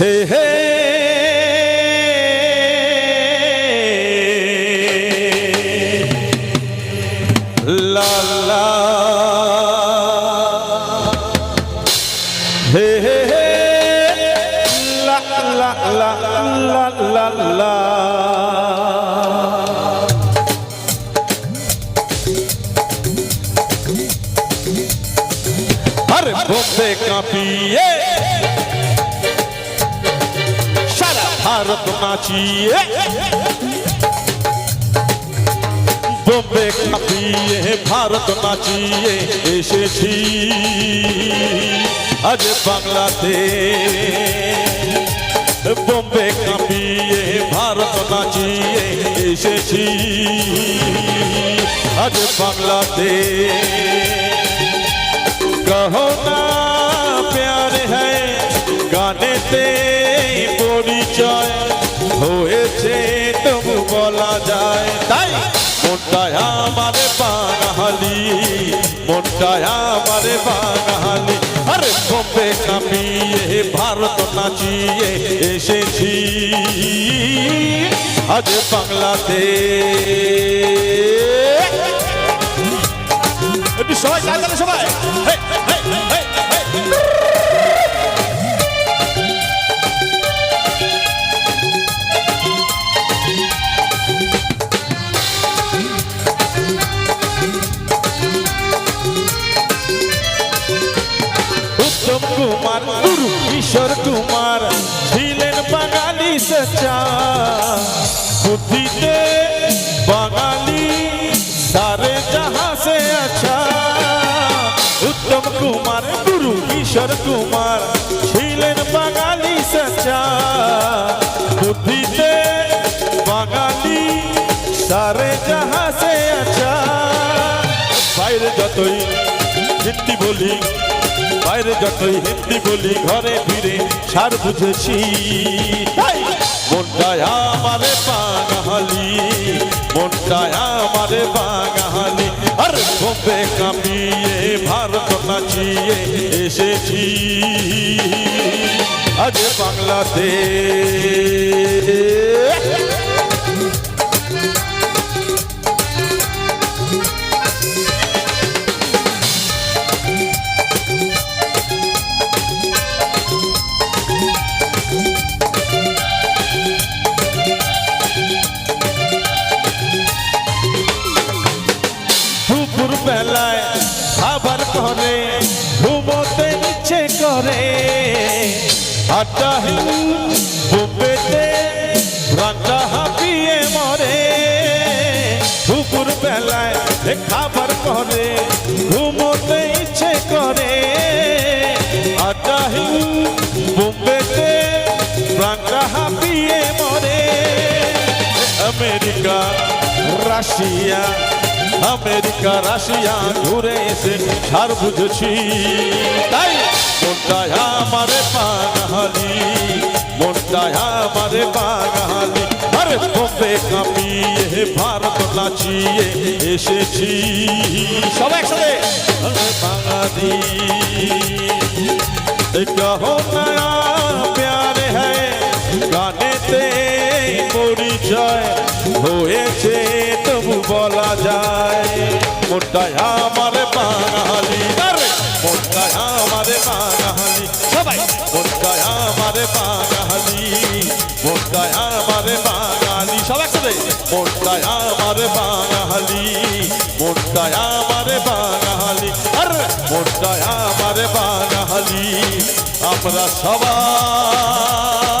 হে হে লা লা হে হে হে লা লা লা লা ভারত নাচিয়ে। বোম্বে কাঁপিয়ে ভারত নাচিয়ে এসেছি। আজ বাংলাতে বোম্বে কাঁপিয়ে ভারত নাচিয়ে এসেছি। আজ বাংলাতে কহো না প্যার হ্যাঁ গানেতে হয়েছে, তবু বলা যায় তাই। মনটায় আমারে বাঙালি মনটায় আমারে বাঙালি। আরে বোম্বে কাঁপিয়ে, ভারত নাচিয়ে এসেছি। আজ বাংলাতে। সবাই সবাই। কিশোর কুমার ছিলেন বাঙালি সচা বুদ্ধিতে বাঙালি, সারে জাহাঁ সে আচ্ছা বাইরে যতই হিন্দি বলি, বাইরে যতই হিন্দি বলি, ঘরে ফিরে সার বুঝেছি। মনটায় আমারে বাঙালি, মনটায় আমারে বাঙালি। আর বোম্বে কাঁপিয়ে ভারত নাচিয়ে এসেছি। আজ বাংলাতে রান্না হাঁপিয়ে মরে। বেলায় খাবার ঘুমোতে ইচ্ছে করে। বুবেতে রান্না হাঁপিয়ে মরে। আমেরিকা, রাশিয়া আমেরিকা, রাশিয়া ঘুরে এসে সার তাই মনটায় আমারে বাঙালি বাঁচিয়ে এসেছি। সবাই একসাথে। বাঙালি কহো প্যার হ্যাঁ গানেতে পরিচয় হয়েছে তবু বলা যায় মোটায় আমার বাঙালি। মোটায় আমার বাঙালি। সবাই। মোটায় আমার বাঙালি মোটায় আমার বাঙালি। সবাই একসাথে? মোটায় আমার বাঙালি মোটায় আমার বাঙালি। আর মোটায় আমার বাঙালি আমরা সবাই